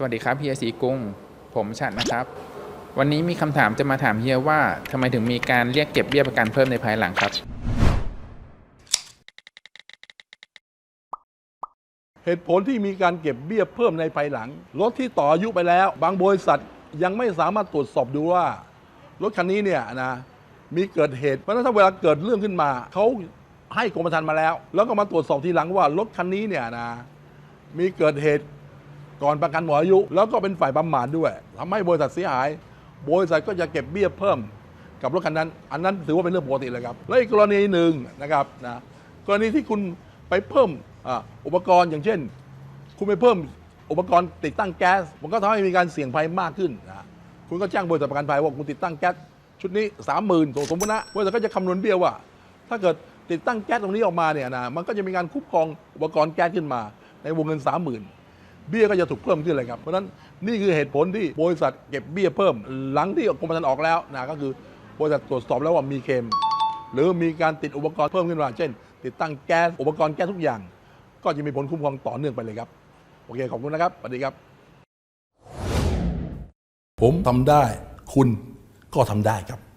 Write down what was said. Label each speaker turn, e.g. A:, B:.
A: สวัสดีครับเฮียสีกุ้ง ผมฉัดนะครับ วันนี้มีคำถามจะมาถามเฮียว่าทำไมถึงมีการเรียกเก็บเบี้ยประกันเพิ่มในภายหลังครับ
B: เหตุผลที่มีการเก็บเบี้ยเพิ่มในภายหลัง รถที่ต่ออายุไปแล้ว บางบริษัทยังไม่สามารถตรวจสอบดูว่า รถคันนี้เนี่ยนะมีเกิดเหตุเพราะฉะนั้นถ้าเวลาเกิดเรื่องขึ้นมาเขาให้กรมธรรม์มาแล้ว แล้วก็มาตรวจสอบทีหลังว่ารถคันนี้เนี่ยนะมีเกิดเหตุ ก่อนประกันหมดอายุ แล้วก็เป็นฝ่ายประมาทด้วยทำให้บริษัทเสียหาย บริษัทก็จะเก็บเบี้ยเพิ่มกับรถคันนั้น อันนั้นถือว่าเป็นเรื่องปกติเลยครับ และอีกกรณีหนึ่งนะครับนะกรณีที่คุณไปเพิ่มอ,อุปกรณ์อย่างเช่น คุณไปเพิ่มอุปกรณ์ติดตั้งแก๊ส มันก็ทำให้มีการเสี่ยงภัยมากขึ้นนะคุณก็แจ้งบริษัทประกันภัยว่าคุณติดตั้งแก๊สชุดนี้สามหมื่นสมมตินะบริษัทก็จะคำนวณเบี้ยว่า ถ้าเกิดติดตั้งแก๊สตรงนี้ออกมาเนี่ยนะมันก็จะมีการคุ้มครองอุปกรณ์แก๊สขึ้นมา ในวงเงินสามหมื่น เบี้ยก็จะถูกเพิ่มขึ้นเลยครับเพราะฉะนั้นนี่คือเหตุผลที่บริษัทเก็บเบี้ยเพิ่ม หลังที่กรมธรรม์ออกแล้วนะก็คือบริษัทตรวจสอบแล้วว่ามีเคม หรือมีการติดอุปกรณ์เพิ่มขึ้นมา เช่น ติดตั้งแก๊สอุปกรณ์แก๊สทุกอย่าง ก็จะมีผลคุ้มครองต่อเนื่องไปเลยครับ โอเคขอบคุณนะครับสวัสดีครับ ผมทำได้ คุณก็ทำได้ครับ